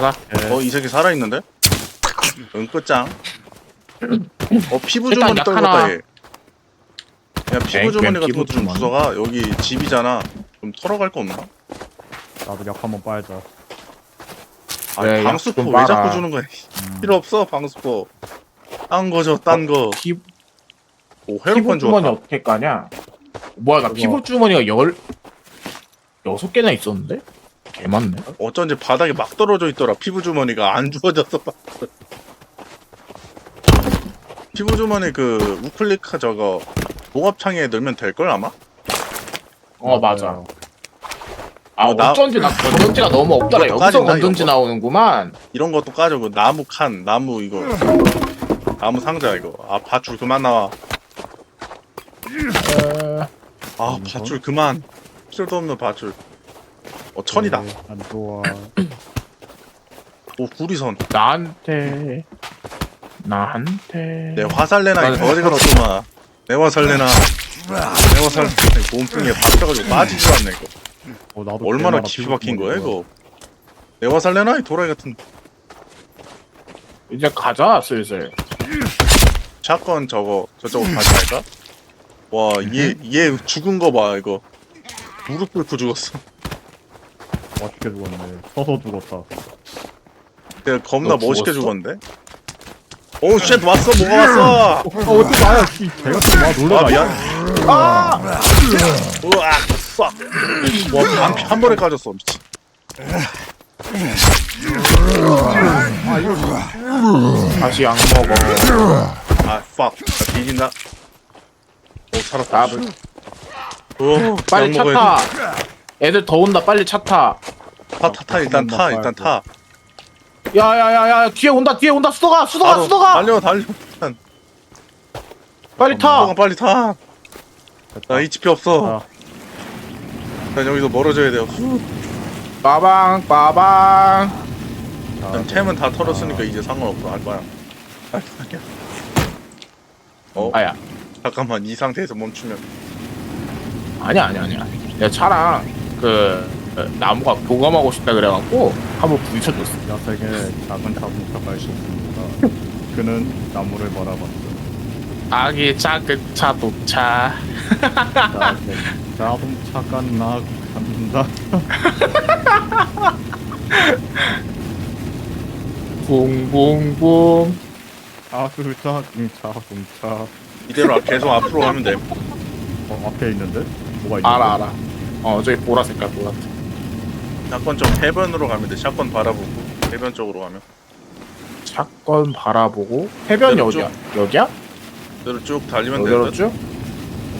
가자. 어, 이 새끼 살아있는데? 응, 끝장. 어, 피부 일단 주머니 약 떨궜다, 하나. 얘. 야, 피부 엥? 주머니 웬 같은 피부 것도 좀 주머니? 주워가. 여기 집이잖아. 좀 털어갈 거 없나? 나도 약 한번 빨자. 아니, 네, 방수포 약좀 왜 빨아. 자꾸 주는 거야? 음. 필요 없어, 방수포. 딴 거죠, 딴 거. 피, 오, 피부 회로판 주머니. 어떻게 까냐? 뭐야, 나 그거- 피부 주머니가 열, 여섯 개나 있었는데? 개 많네. 어쩐지 바닥에 막 떨어져 있더라. 피부 주머니가 안 주워져서 막. 피부 주머니 그 우클릭 저거 목합창에 넣으면 될 걸 아마? 어, 맞아. 아, 어, 나- 어쩐지 나 건전지가 너무 없더라. 이것도 여기서 까진다, 건전지 이거. 나오는구만. 이런 것도 까져. 그 나무 칸, 나무 이거. 나무 상자 이거. 아 밧줄 그만 나와. 어, 아 음, 밧줄 그만. 필요도 없는 밧줄. 어 천이다. 네, 안 좋아. 오 구리선. 나한테, 나한테. 내 화살 내나 이 나는- 거지 같더만. 내 화살 내나. 내 화살 몸뚱이에 박혀가지고 빠지지도 않네 이거. 어, 나도 얼마나 깊이 박힌 거야. 이거. 내 화살 내나 이 도라이 같은. 이제 가자, 슬슬. 샷건 저거 저쪽으로 가지 말까? 와, 얘, 얘 죽은 거 봐, 이거. 무릎 꿇고 죽었어. 멋있게 죽었네. 서서 죽었다. 내가 겁나 너 멋있게 죽었어? 죽었는데? 오, 쉣, 왔어, 뭐가 왔어! 어, 어떻게 나야? 씨, 개가 좀 와, 놀래라. 아, 미안. 아! 우와, 싹! 와, 한, 한 번에 까졌어, 미친. 다시 약 먹어. 아, fuck. 나 뒤진다. 오, 살았다. 오, 빨리 차. 타. 애들 더 온다. 빨리 차 타. 타, 타, 타, 일단 타, 일단 타. 야야야야 뒤에 온다 뒤에 온다 수도가 수도가 바로 수도가 달려, 달려. 일단, 빨리 타. 수도가 빨리 타. 나 HP 없어. 아. 난 여기서 멀어져야 돼요. 빠방 빠방. 일단 템은 다 털었으니까 이제 상관없어 할 거야. 할 거야. 어 아야 잠깐만 이 상태에서 멈추면 아니야 아니야 아니야. 내 차랑 그 어, 나무가 교감하고 싶다 그래갖고 한번 부딪혀줬어. 야생에 작은 자동차 갈수 있습니다. 그는 나무를 바라봤어. 아기 작은 자동차. 작은 자동차가 나간다. 붕붕붕. 아그 작은 자동차. 이대로 계속 앞으로 가면 돼. 어, 앞에 있는데? 뭐가 있는데? 알아 알아. 어 저기 보라 색깔 보라. 샷건 좀 해변으로 가면 돼. 샷건 바라보고 해변 쪽으로 가면. 사건 바라보고 해변이 그대로 어디야? 여기야? 그대로 쭉 달리면 여기로 돼. 쭉?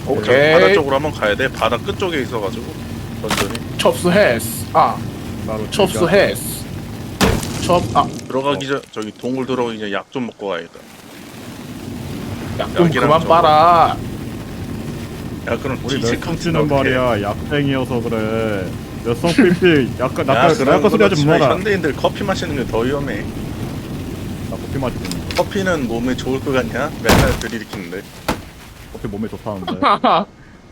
바다 오케이. 쪽으로 한번 가야 돼. 바다 끝 쪽에 있어가지고 천천히 첩수했어. 아 나로 첩수했어. 첩 아. 들어가기 전 저기 동굴 들어가기 전에 약좀 먹고 가야겠다. 약좀 여기랑 그만 저거. 빨아. 야 그럼 우리 어떡해. 말이야 약쟁이여서 그래. 몇성 삐삐 약간 야 나까 그런 나까 소리 하지 그렇지만 마라. 현대인들 커피 마시는 게 더 위험해. 나 커피 마시고 있는데. 커피는 몸에 좋을 것 같냐? 맨날 들이키는데. 커피 몸에 좋다는데.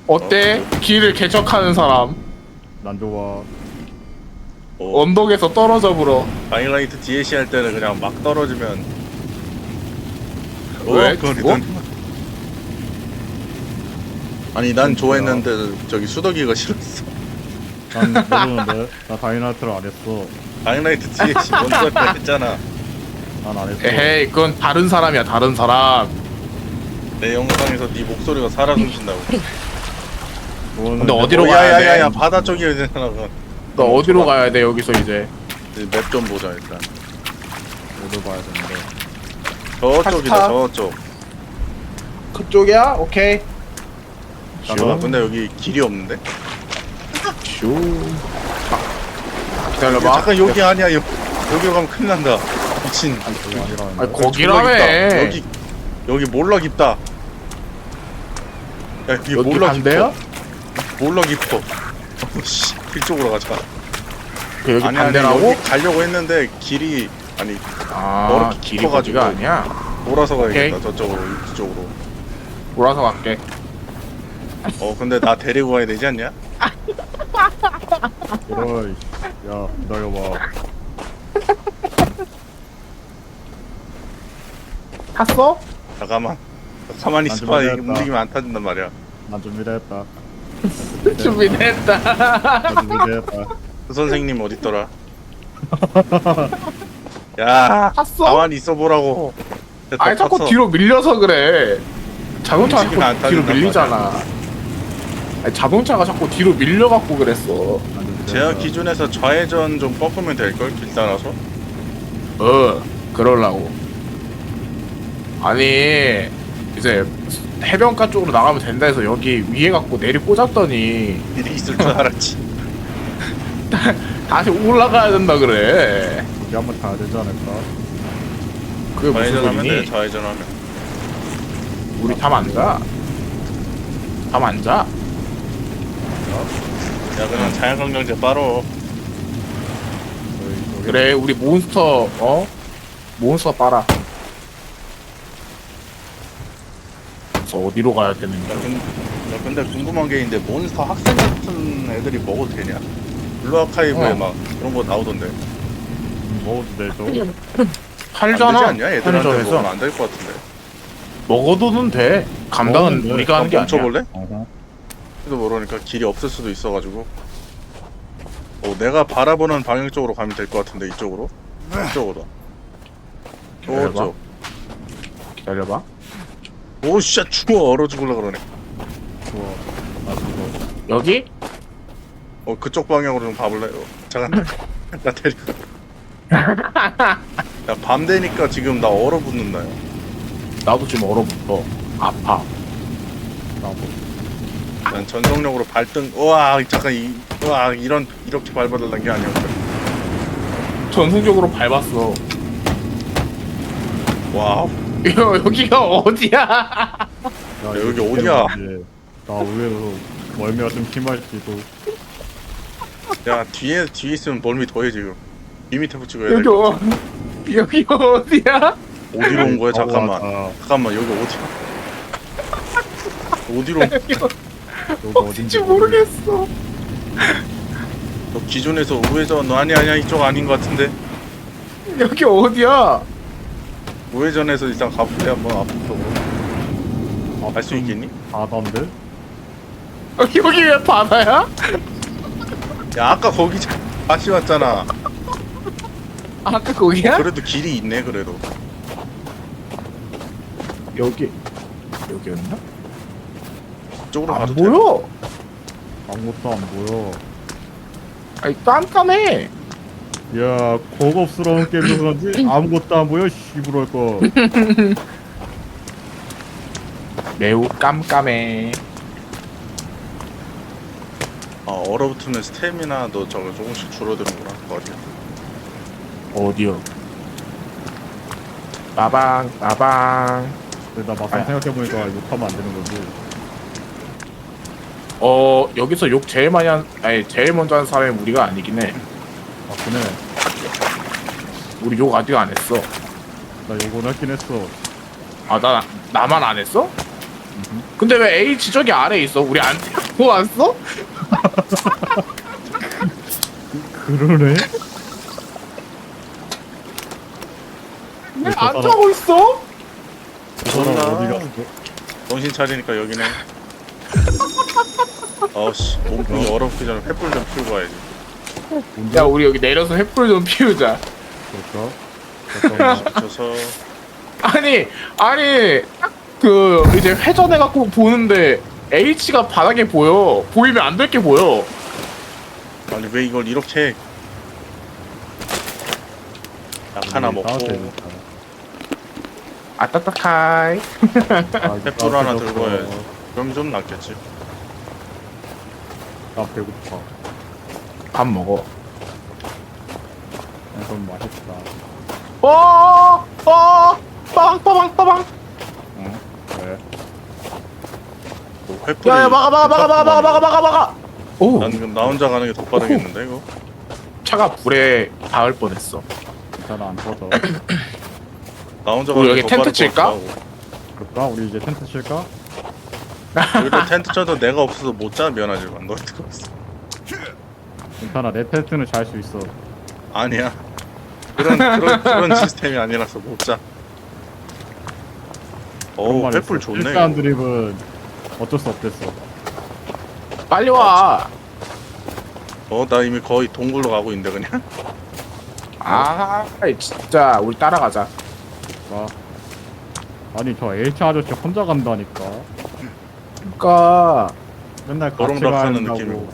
어때? 길을 개척하는 사람 난 좋아. 어, 언덕에서 떨어져 불어 바이라이트 DLC 할 때는 그냥 막 떨어지면 왜? 어, 그건 죽어? 일단 아니 난 좋아했는데 저기 수덕이가 싫었어 난 모르는데. 나 다이나트를 안 했어. 바이라이트 DLC 먼저 했잖아 난 안 했어. 에헤이 그건 다른 사람이야 다른 사람 내 영상에서 네 목소리가 살아 숨쉰다고 그거는 근데 이제 어디로 어, 가야 야야야야 돼? 바다 쪽이어야 되잖아 그건 너 어디로 가야 돼 여기서 이제 맵좀 보자 일단 어디로 봐야 되는데. 저쪽이다? 저쪽 그쪽이야? 오케이 잠깐만 근데 여기 길이 없는데? 슈 기다려봐 야, 잠깐 여기 아니야 여, 여기로 가면 큰일 난다 미친. 아니, 거기라며. 여기 여기 몰라 깊다 야 여기 여기 몰라 반대야? 깊어 몰라 깊어 씨 이쪽으로 가자 그 여기 아니 아니 반대라고? 여기 가려고 했는데 길이 아니 아 멀어 길이 깊어가지고. 거기가 아니야 몰아서 가야겠다 오케이. 저쪽으로 이쪽으로 몰아서 갈게 어 근데 나 데리고 가야 되지 않냐? 어이 야 기다려봐 탔어? 잠깐만 아, 가만히 있어봐 움직이면 안 타진단 말이야 난 준비됐다 준비됐다. 난 준비됐다 그 선생님 어딨더라 야 탔어? 가만히 있어보라고 어. 됐다, 아니 자꾸 뒤로 밀려서 그래. 자동차 뒤로 타진단 말이야. 아니, 자동차가 자꾸 뒤로 밀려갖고 그랬어. 제가 기준에서 좌회전 좀 꺾으면 될걸 길 따라서 어, 그럴라고. 아니, 이제 해변가 쪽으로 나가면 된다 해서 여기 위에 갖고 내리 꽂았더니 일이 있을 줄 알았지 다시 올라가야 된다 그래. 여기 한번 타야 되지 않을까? 그게 무슨 좌회전하면 돼 소리니? 좌회전하면 우리 탐안 자? 탐안 자? 야 그냥 저기, 저기 그래, 우리 몬스터, 어? 몬스터 빨아. 그래서 어디로 가야 되는 야? 근, 야 근데 궁금한 게 있는데 몬스터 학생 같은 애들이 먹어도 되냐? 블루 아카이브에 어. 막 그런 거 나오던데 먹어도 되죠? 안 되지 팔잖아. 않냐? 애들한테 먹으면 편의점에서. 안될 것 같은데 먹어도는 돼. 감당은 돼. 우리가 하는 게 아니야. 멈춰볼래? 도 모르니까 길이 없을 수도 있어가지고 어, 내가 바라보는 방향 쪽으로 가면 될 것 같은데 이쪽으로? 이쪽으로 기다려봐. 저쪽 기다려봐. 오씨야 죽어 얼어 죽을라 그러네 좋아. 나 죽어. 여기? 어 그쪽 방향으로 좀 가볼래? 어, 잠깐 나 데리고 야밤 되니까 지금 나 얼어붙는다 요 나도 지금 얼어붙어. 아파. 나도. 난 전속력으로 발등 우와 잠깐 이 우와 이런 이렇게 밟아달라는 게 아니었어 전승적으로 밟았어. 와우 여, 여기가 어디야? 야, 여기 이거 어디야? 나 의외로 멀미가 좀 심할지도. 야 뒤에 뒤에 있으면 멀미 더해 지금 이 밑에 붙이고 해야 여기 돼 어, 여기 어디야? 어디로 온 거야 잠깐만 아, 잠깐만 여기 어디야 어디로 여기 여기 어딘지 모르겠어. 너 기존에서 우회전 너 아니 아니야 이쪽 아닌 것 같은데 여기 어디야? 우회전해서 일단 가볼래 한번 앞쪽으로 갈 수 있겠니? 바다인데? 여기 여기 왜 바다야? 야 아까 거기 자- 다시 왔잖아 아까 거기야? 그래도 길이 있네 그래도 여기 여기였나? 이쪽으로 안 가도 보여. 아무것도 안 보여. 아니 깜깜해. 야, 고급스러운 게임도 그런지 아무것도 안 보여. 씨부럴 거. 매우 깜깜해. 아 얼어붙으면 스태미나 너 저거 조금씩 줄어드는구나 어디야 어디요? 빠방 빠방. 근데 나 막상 아. 생각해보니까 욕하면 안 되는 거지. 어 여기서 욕 제일 많이 한 아니 제일 먼저 한 사람이 우리가 아니긴 해. 아, 그네. 우리 욕 아직 안 했어. 나 욕은 했긴 했어. 아 나 나만 안 했어? 근데 왜 H 저기 아래 있어? 우리 안 뭐안 써? 그러네? 왜저안 사람- 타고 있어? 그 사람. 어디 갔어? 정신 차리니까 여기네 어씨 몸통이 얼어붙기 전에 횃불 좀 피우고 와야지? 야 우리 여기 내려서 횃불 좀 피우자. 잠깐만. 붙여서 아니 아니 딱 그 이제 회전해 갖고 보는데 H가 바닥에 보여. 보이면 안 될 게 보여. 아니 왜 이걸 이렇게 해? 약 하나 우리 먹고. 아따따카이. 아, 횃불 하나. 들고 와야지. 그럼 좀 낫겠지 나 배고파. 밥 먹어. 이건 맛있다. 어, 어, 빠방, 빠방, 빠방. 응? 그래. 뭐 횃불이 야, 야, 막아, 막아, 막아, 막아, 막아, 막아, 막아, 막아. 오, 난, 그럼 나 혼자 가는 게더 빠르겠는데 이거? 차가 불에 닿을 뻔했어. 괜찮아, 안 터져. 나 혼자 우리 가는 여기 텐트 빠를 것 칠까? 같기도 하고. 그럴까? 우리 이제 텐트 칠까? 여기다 텐트 쳐도 내가 없어서 못 자 미안하지 만 너 어떻게 있어 괜찮아, 내 텐트는 잘 수 있어. 아니야 그런 그런 그런 시스템이 아니라서 못자 어우 횃불 좋네 실시간 드립은 어쩔 수 없댔어. 빨리 와. 어 나 이미 거의 동굴로 가고 있는데 그냥 아, 진짜 우리 따라가자. 아, 아니 저 H 아저씨 혼자 간다니까. 그러니까 맨날 같이 거렁락하는 가는다고. 느낌이고.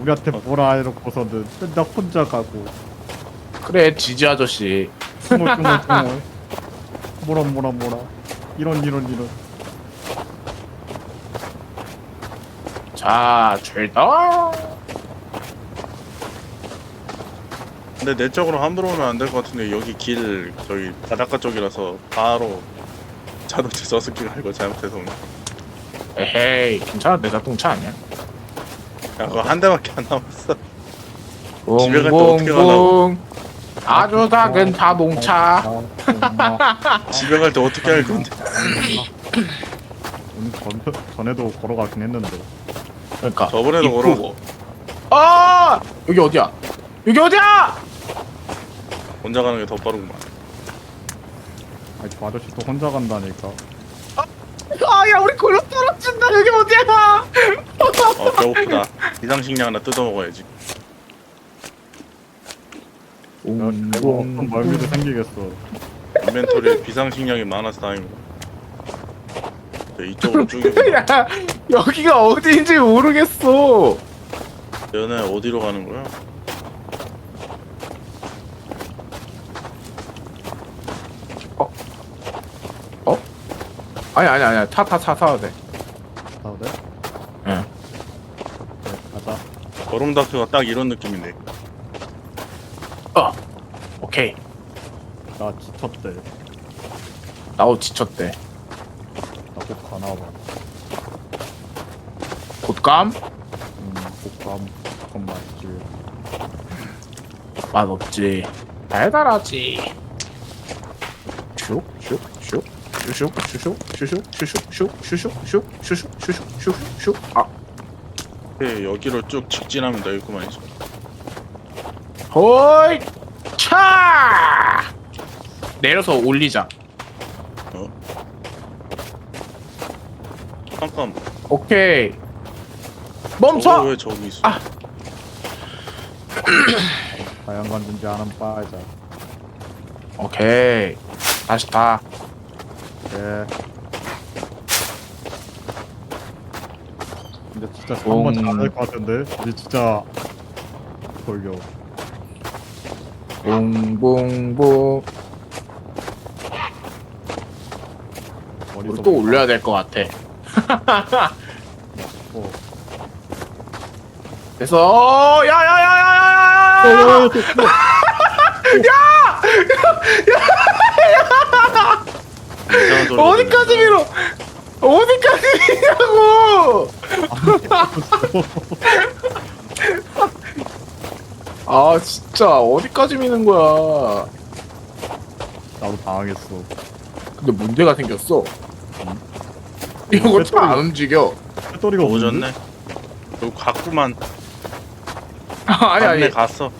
우리한테 뭐라 해놓고서는 맨날 혼자 가고. 그래 지지 아저씨. 스물스물스물. 뭐라 뭐라 뭐라. 이런 이런 이런. 자, 죄다. 근데 내 쪽으로 함부로 오면 안 될 것 같은데 여기 길 저기 바닷가 쪽이라서 바로 자동차 저스키 갈거 잘못해서 오네 에헤이, 괜찮아 내 자동차 아니야. 야 그거 한 대밖에 안 남았어 집에 갈때 어떻게 붕붕붕. 아주 작은 자동차. 집에 갈 때 어떻게 할 건데 오늘 전, 전에도 걸어가긴 했는데. 그러니까. 저번에도 이쁘고. 그러고 아, 여기 어디야? 여기 어디야? 혼자 가는 게 더 빠르구만 아니 저 아저씨 또 혼자 간다니까. 아, 야, 우리 골로 떨어진다. 여기 어디야? 어 배고프다 비상식량 하나 뜯어 먹어야지 내가 내가 어떤 멀미도 생기겠어. 인벤토리에 비상식량이 많아서 다행이고 저 이쪽으로 쭉 야, 여기가 어디인지 모르겠어. 얘네 어디로 가는 거야? 아니, 아니, 아니. 차, 타, 차 사도 돼. 아 그래? 응. 그래 가자. 거름다크가 딱 이런 느낌인데 어. 오케이. 나 지쳤대. 나도 지쳤대. 나꼭 가나봐. 곶감? 음, 볶감. 그건 맛있지. 맛 없지. 달달하지. 슉, 슉, 슉, 슉, 슉, 슉, 슉, 슉, 슉, 슉, 슉, 슉, 슉, 슉. 아, 네, 여기로 쭉 직진하면 되겠구만 이제 호이, 차! 내려서 올리자. 잠깐 오케이. 저거 멈춰! 왜 저기 있어 아. 다양한 건지 아는 빠이자. 오케이. 다시 타. 예. 근데 진짜 음. 한번 자야 될것 같은데? 이제 진짜 돌려. 붕붕붕. 머리도 우리 또 올려야 될 것 같아. 어. 됐어. 야야야야야야야! 이상한 소리가 어디까지 들리네. 밀어? 어디까지 밀냐고? 아 진짜 어디까지 미는 거야? 나도 당하겠어. 근데 문제가 생겼어. 이거 차안 움직여. 배터리가? 오졌네 그리고 갔구만 아니 갔네 아니 갔어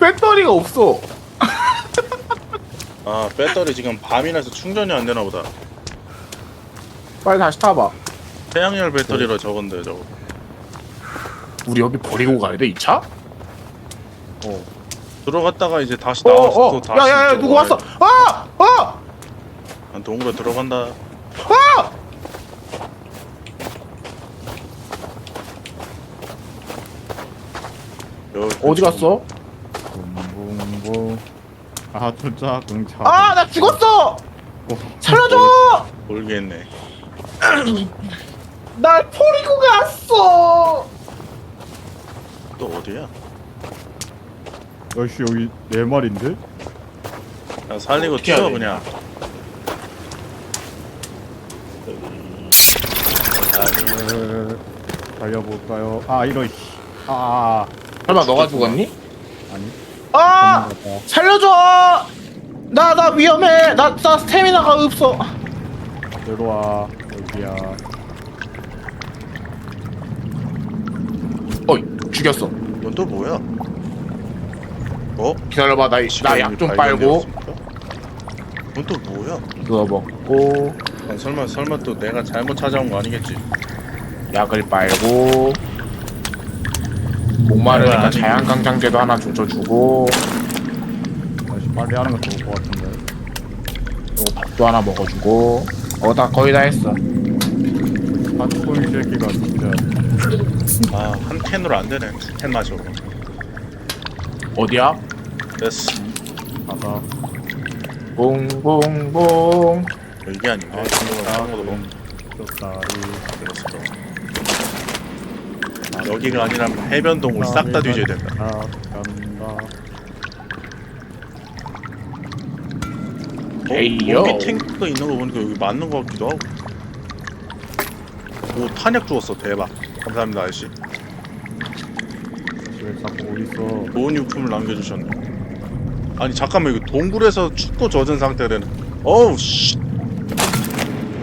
배터리가 없어. 아 배터리 지금 밤이라서 충전이 안 되나 보다 빨리 다시 타봐. 태양열 배터리로 적은데 저거 우리 여기 버리고 가야 돼 이 차? 어. 들어갔다가 이제 다시 어 나와서 어. 또 다시 야 야야 저거 누구 왔어? 아! 아! 아, 동굴에 들어간다 아! 여기 어디 갔어? 아 진짜 응차. 아 나 죽었어! 어. 살려줘! 모르겠네 날 버리고 갔어! 또 어디야? 역시 여기 네 마리인데? 야, 살리고 어떻게 튀어 되냐? 그냥 에, 달려볼까요? 아 이런. 씨. 아, 아 설마 너가 죽었니? 아. 아니. 아! 살려줘! 나, 나 위험해! 나, 나 스태미나가 없어! 내려와 여기야. 어이, 죽였어. 이건 또 뭐야? 어? 기다려봐, 나, 나약좀 빨고. 그건 또 뭐야? 그거 먹고 아, 설마 설마 또 내가 잘못 찾아온 거 아니겠지? 약을 빨고 목마르니까 아니. 자양강장제도 하나 조져주고 아저씨 빨리 하는 거 좋을 것 같은데. 그리고 밥도 하나 먹어주고 어다 거의 다 했어 사주꾼 새끼가 진짜 아 한 캔으로 안 되네. 두캔 마셔. 어디야? 됐어. 가다. 봉봉봉 이게 아닌데. 아, 것도. 그랬을 거. 아, 여기가 아니라 해변동을 싹다 뒤져야 된다. 아, 간다. 에이요. 여기 탱크가 있는 거 보니까 여기 맞는 거 같기도 하고. 오 탄약 주웠어 대박. 감사합니다 아저씨. 왜 자꾸 어딨어? 좋은 유품을 남겨주셨네. 아니 잠깐만 이거 동굴에서 춥고 젖은 상태라는. 어우 씨.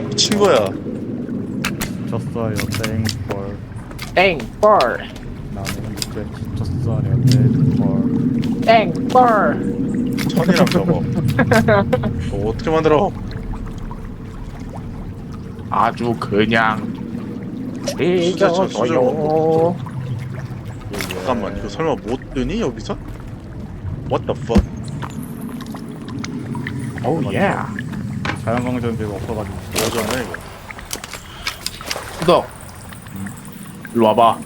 미친 거야. 졌어요, 땡벌. 땡벌 나는 이제 졌어요, 땡벌. 땡벌 천이랑 저거. 뭐 어떻게 만들어? 아주 그냥 진짜 저 즐겨줘요 잠깐만 이거 설마 못 뜨니 여기서? What the fuck? 오예 자연광전제가 없어가지고. 뭐잖아 이거. 구독 일로 와봐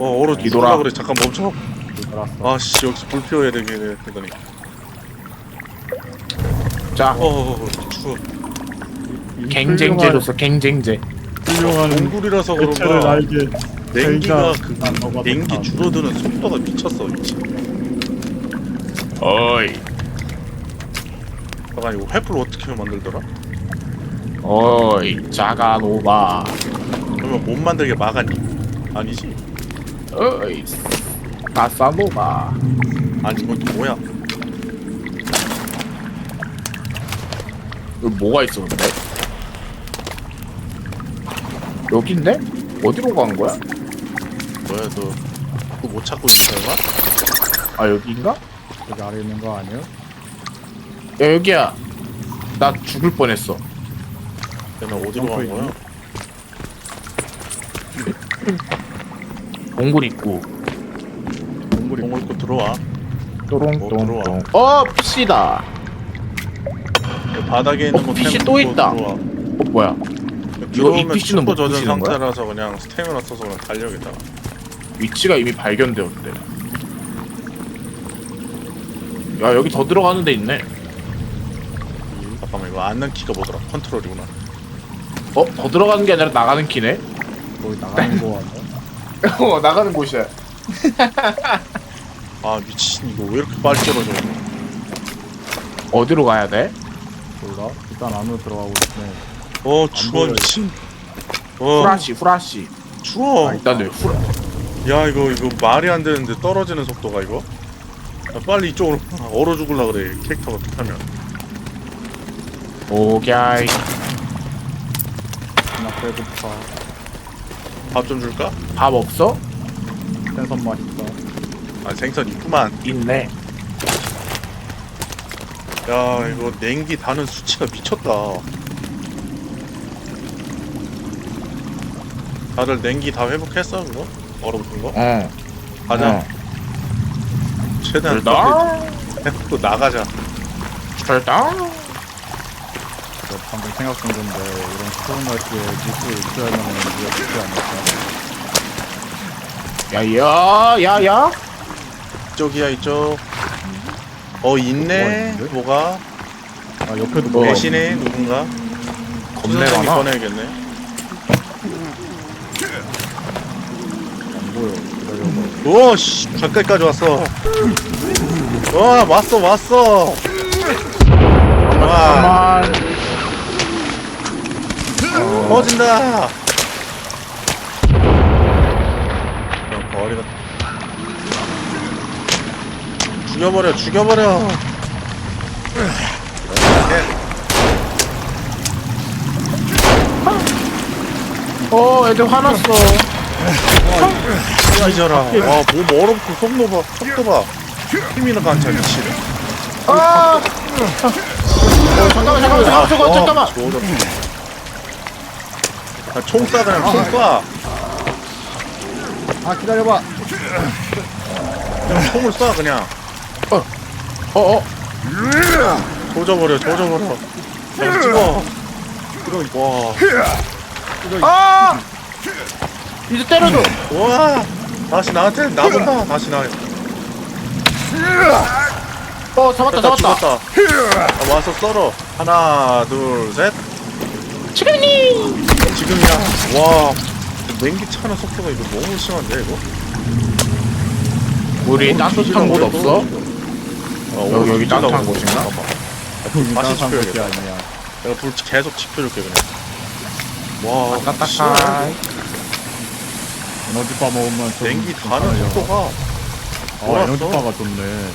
어 얼어 뒤돌아. 그래 잠깐 멈춰. 알았어. 아씨 여기서 불 피워야 되게 되더니. 자 어, 어, 어 추워. 이 갱쟁제로서 갱쟁제 훌륭한 동굴이라서 대체를 그런가 냉기가 그 냉기. 줄어드는 속도가 미쳤어. 어이 잠깐 이거 횃불 어떻게 만들더라? 어이 자가노바 그러면 못 만들게 막았니? 아니지. 어이 가사노바 아니 이건 또 뭐야? 여기 뭐가 있어 근데 여긴데? 어디로 간 거야? 뭐야 너 그거 못 찾고 있는 거야? 아 여기인가? 여기 아래 있는 거 아니에요? 야 여기야 나 죽을 뻔했어 내가 어디로 간 거야? 동굴 있고 동굴이 동굴 입고 들어와. 또롱똥똥 어 피시다 그 바닥에 있는 어, 템또 있다. 들어와. 어 뭐야 들어오면 PC는 못 춥고 젖은 부시는 거야? 상태라서 그냥 스태미나 써서 그냥 달려야겠다. 위치가 이미 발견되었대 야 여기 더 들어가는 데 있네 잠깐만 이거 앉는 키가 뭐더라? 컨트롤이구나. 어? 더 들어가는 게 아니라 나가는 키네? 거기 나가는 거 아니야? 어 나가는 곳이야 아 미친 이거 왜 이렇게 빨리 떨어져? 어디로 가야 돼? 몰라? 일단 안으로 들어가고 있네. 어 추워 보여요. 미친. 어 후라시 후라시 추워. 아 일단 왜 후라 야 이거 이거 말이 안 되는데 떨어지는 속도가 이거. 야, 빨리 이쪽으로 얼어 죽을라 그래 캐릭터가 pik하면. 오케이 나 배고파. 밥 좀 줄까? 밥 없어? 생선 맛있다. 아 생선 있구만. 있네 야 이거 냉기 다는 수치가 미쳤다. 다들 냉기 다 회복했어 그거? 얼어붙은 거? 어 가자. 어. 최대한 출동 또 나가자. 출동 저 방금 생각 중 건데 이런 추운 날씨에 뉴스를 익혀야면 우리가 쉽지 않을까? 야야 야야 이쪽이야 이쪽. 어 있네. 있는데? 뭐가? 아 옆에도 어. 뭐가 대신에 누군가? 겁내 많아 꺼내야겠네. 안 보여. 기다려봐. 오씨 가까이까지 왔어. 와 왔어 왔어. 와 잠깐만 터진다. 그냥 버리다. 죽여버려 죽여버려. 어 애들 화났어 뒤져라. 와몸 얼어붙고 속도 봐 속도 봐. 힘이나 간차 미치네. 아 잠깐만 잠깐만 아, 잠깐만 잠깐만 어. 아, 총 쏴, 그냥 총 쏴. 아 기다려봐 그냥 총을 쏴, 그냥. 어어 조져버려, 조져버려. 그냥 찍어. 와. 아 이제 때려줘 와. 다시 나한테, 나본다. 다시 나. 어 잡았다 됐다, 잡았다 죽었다. 아, 와서 썰어. 하나, 둘, 셋. 치근이 지금이야. 와. 냉기 차는 속도가 이거 너무 심한데, 이거? 우리 따뜻한 곳 없어? 어, 여기, 여기 따뜻한. 곳인가? 여기 다시 따뜻한 곳이 지켜야겠다. 아니야 내가 불 계속 지켜줄게, 그냥. 와, 따뜻한. 에너지바 먹으면 좀 냉기 가는 괜찮아요. 속도가. 아 좋았어. 에너지바가 좋네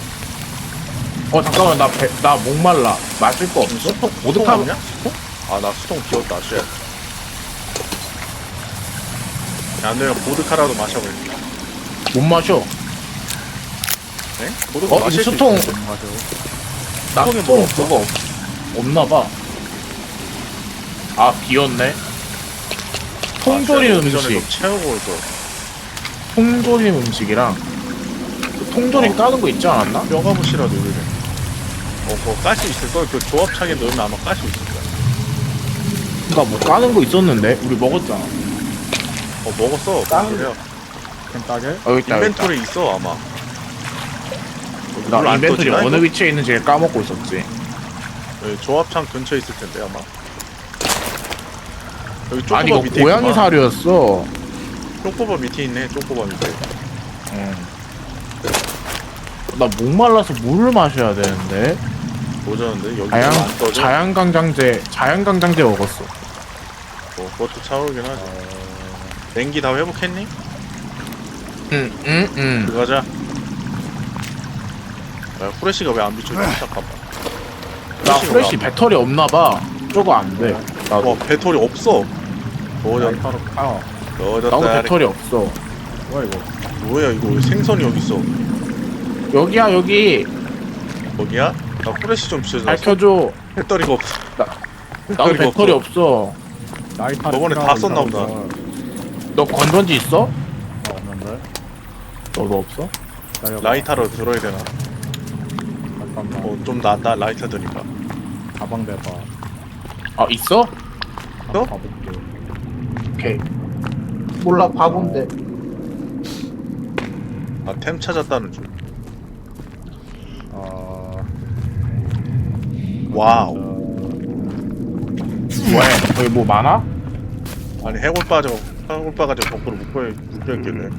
어 잠깐만 나 배, 나 목말라 마실 거 없어? 수통, 수통 오드카 없냐? 수통? 아, 나 수통 비웠다, 쉣. 야, 안 되면 보드카라도 마셔버려. 못 마셔 네? 보드카 어 마실 이수 수통. 맞아 나 수통에 수통 뭐? 그거 없, 없나봐 아 비었네 통조림 아, 음식 좀 채우고 올 거. 통조림 음식이랑 그 통조림 어. 까는 거 있지 않았나? 뼈가무시라도 그래. 어, 그거 깔수 있을 걸. 그 조합창에 넣으면 아마 깔 수 있을 거야. 나뭐 까는 거 있었는데 우리 먹었잖아 어, 먹었어. 깡. 그래요. 캔따게 어 여기 있다 여기 있다 인벤토리 있어, 아마. 나 물안 인벤토리 떠지나, 어느 이거? 위치에 있는지 까먹고 있었지 여기 조합창 근처에 있을 텐데, 아마. 여기 아니 쪼꼬바 이거 밑에 고양이 있구만. 사료였어 쪼꼬바 밑에 있네, 쪼꼬바 밑에. 응. 나 목말라서 물을 마셔야 되는데 보자는데 여기 자양 안 떠져? 자양강장제 자양강장제 먹었어 뭐, 그것도 차오르긴 하지. 냉기 다 회복했니? 응응응 들어가자. 야, 후레쉬가 왜 안 비춰져? 잠깐만. 나 왜안 배터리 없나봐 저거 안돼 비춰? 나도 와, 배터리 없어. 바로 아 넣어졌다. 나도 배터리 없어 뭐야 이거 뭐야, 이거 왜 생선이 여기 있어? 여기야 여기 거기야? 나 후레쉬 좀 비춰줘. 밝혀줘 배터리가 없어. 나도 배터리 없어 라이터 저번에 다 썼나 보다. 너 건전지 있어? 어, 없는데 너도 없어? 라이터로 들어야 되나? 잠깐만 어, 좀 낫다, 라이터 드니까. 가방 대봐 아 있어? 어? 가볼게 오케이 몰라 바본데 아, 템 찾았다는 줄. 아 와우. 왜? 거기 뭐 많아? 아니, 해골 빠져. 해골 빠가지고 거꾸로 묶여, 묶여 있길래.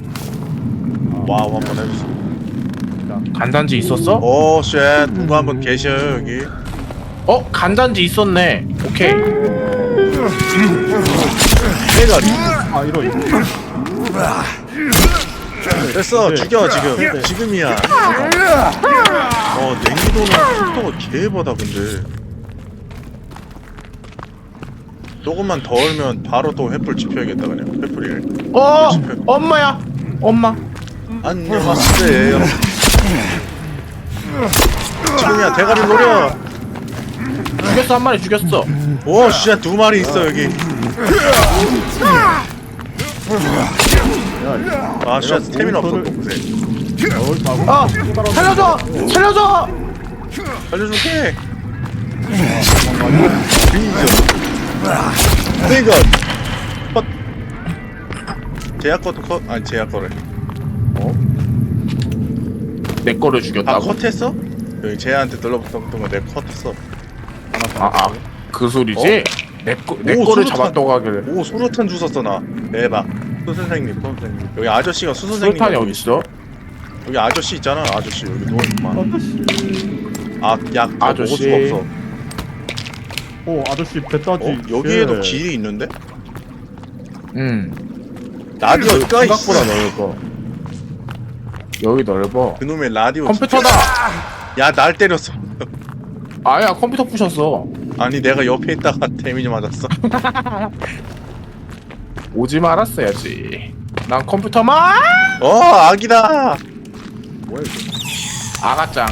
와우, 한번 해 간단지 있었어? 오, 쉣. 누가 한번 계셔요, 여기. 어? 간단지 있었네 오케이 해가 아 이러 이거 됐어, 네. 죽여, 지금. 지금이야. 어, 냉기도는 속도가 개보다, 근데. 조금만 더 얼면 바로 또 횃불 지펴야겠다, 그냥. 횃불이래. 어! 엄마야! 엄마 안녕하세요. 지금이야, 대가리 노려. 죽였어 한 마리 죽였어 오, 씨, 두 마리 있어, 여기. 아, 씨, 스태미나 없어, 동생. 가고 아! 살려줘! 살려줘! 알려줄게. 내가 컷. 제약 것도 컷. 아니 제약 거래. 내 거를 아 죽였다고? 컷했어? 여기 제한테 들러붙었던 거내 컷했어. 하나 아, 아, 그 소리지? 내, 거, 내 오, 거를. 잡았다고 하길래 오 수류탄 주웠어 나. 대박. 수 선생님, 수 선생님. 여기 아저씨가 수 선생님. 수류탄이 어딨어? 여기 아저씨 있잖아. 아저씨 여기 누워 있구만. 아약 먹을 아저씨. 수가 없어. 오 아저씨 배 따지 어? 여기에도 예. 길이 있는데? 응 있어. 생각보다 넓어 여기 넓어 그놈의 라디오. 컴퓨터다! 야 날 때렸어. 아야 컴퓨터 부셨어 아니 내가 옆에 있다가 데미지 맞았어. 오지 말았어야지 난 컴퓨터만 어 아기다. 뭐야 이거 아가짱